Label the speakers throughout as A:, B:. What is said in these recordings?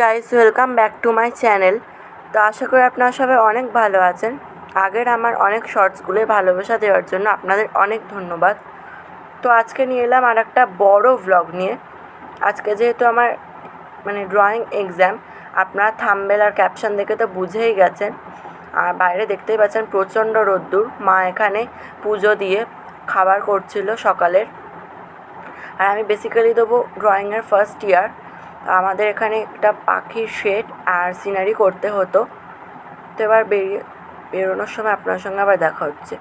A: Guys welcome back to my channel তো আশা করি আপনারা সবাই অনেক ভালো আছেন। আগের আমার অনেক শর্টসগুলো ভালোবাসা দেওয়ার জন্য আপনাদের অনেক ধন্যবাদ। তো আজকে নিয়ে এলাম আর একটা বড়ো ভ্লগ নিয়ে। আজকে যেহেতু আমার মানে ড্রয়িং এক্সাম আপনারা থাম্বেল আর ক্যাপশন দেখে তো বুঝেই গেছেন। আর বাইরে দেখতেই পাচ্ছেন প্রচণ্ড রোদ্দুর। মা এখানে পুজো দিয়ে খাবার করছিল সকালের। আর আমি বেসিক্যালি দেবো ড্রয়িংয়ের ফার্স্ট ইয়ার আমাদের এখানে একটা পাখির শেড আর সিনারি করতে হতো। তো এবার বেরিয়ে, বেরোনোর সময় আপনার সঙ্গে আবার দেখা হচ্ছে।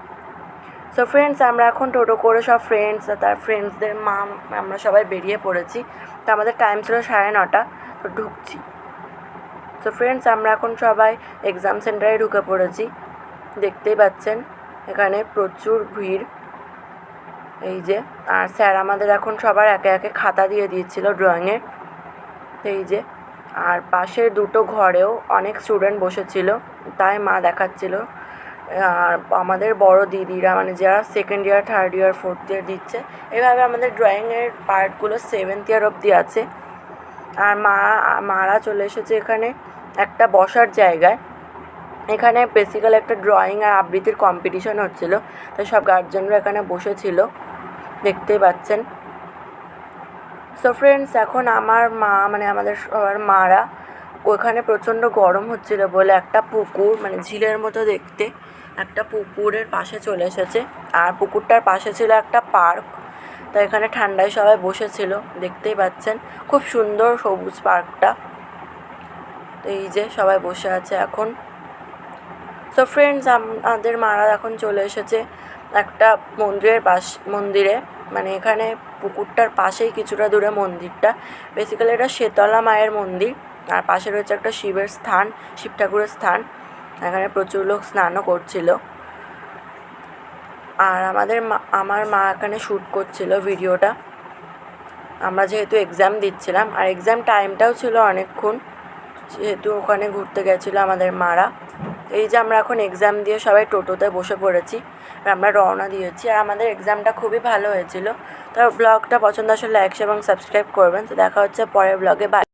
A: সো ফ্রেন্ডস আমরা এখন টোটো করে সব ফ্রেন্ডস তার ফ্রেন্ডসদের মা আমরা সবাই বেরিয়ে পড়েছি। তো আমাদের টাইম ছিল সাড়ে নটা, তো ঢুকছি। সো ফ্রেন্ডস আমরা এখন সবাই এক্সাম সেন্টারে ঢুকে পড়েছি। দেখতেই পাচ্ছেন, এখানে প্রচুর ভিড়। এই যে, আর স্যার আমাদের এখন সবার একে একে খাতা দিয়ে দিয়েছিল ড্রয়িংয়ের এই যে, আর পাশের দুটো ঘরেও অনেক স্টুডেন্ট বসেছিল, তাই মা দেখাচ্ছিল। আর আমাদের বড় দিদিরা মানে যারা second year third year fourth year দিচ্ছে, এভাবে আমাদের ড্রয়িংয়ের পার্টগুলো সেভেন্থ ইয়ার অবধি আছে। আর মা, মারা চলে এসেছে এখানে একটা বসার জায়গায়। এখানে বেসিক্যাল একটা ড্রয়িং আর আবৃত্তির কম্পিটিশন হচ্ছিল তো সব গার্জেনরা এখানে বসেছিল। দেখতেই পাচ্ছেন। সো ফ্রেন্ডস এখন আমার মা মানে আমাদের সবার মারা, ওখানে প্রচণ্ড গরম হচ্ছিল বলে একটা পুকুর মানে ঝিলের মতো দেখতে, একটা পুকুরের পাশে চলে এসেছে। আর পুকুরটার পাশে ছিল একটা পার্ক, তো এখানে ঠান্ডায় সবাই বসেছিল, দেখতেই পাচ্ছেন। খুব সুন্দর সবুজ পার্কটা। তো এই যে সবাই বসে আছে এখন। সো ফ্রেন্ডস আমাদের মারা এখন চলে এসেছে একটা মন্দিরের পাশ, মন্দিরে। মানে এখানে পুকুরটার পাশেই কিছুটা দূরে মন্দিরটা। বেসিক্যালি এটা শেতলা মায়ের মন্দির। আর পাশে রয়েছে একটা শিবের স্থান, শিব ঠাকুরের স্থান। এখানে প্রচুর লোক স্নানও করছিল। আর আমাদের মা, আমার মা এখানে শ্যুট করছিল ভিডিওটা। আমরা যেহেতু এক্সাম দিচ্ছিলাম, আর এক্সাম টাইমটাও ছিল অনেকক্ষণ। যেহেতু ওখানে ঘুরতে গেছিল আমাদের মারা। এই যে আমরা এখন এক্সাম দিয়ে সবাই টোটোতে বসে পড়েছি আর আমরা রওনা দিয়েছি। আর আমাদের এক্সামটা খুবই ভালো হয়েছিল। তো ব্লগটা পছন্দ আসলে লাইক এবং সাবস্ক্রাইব করবেন। তো দেখা হচ্ছে পরের ব্লগে বাই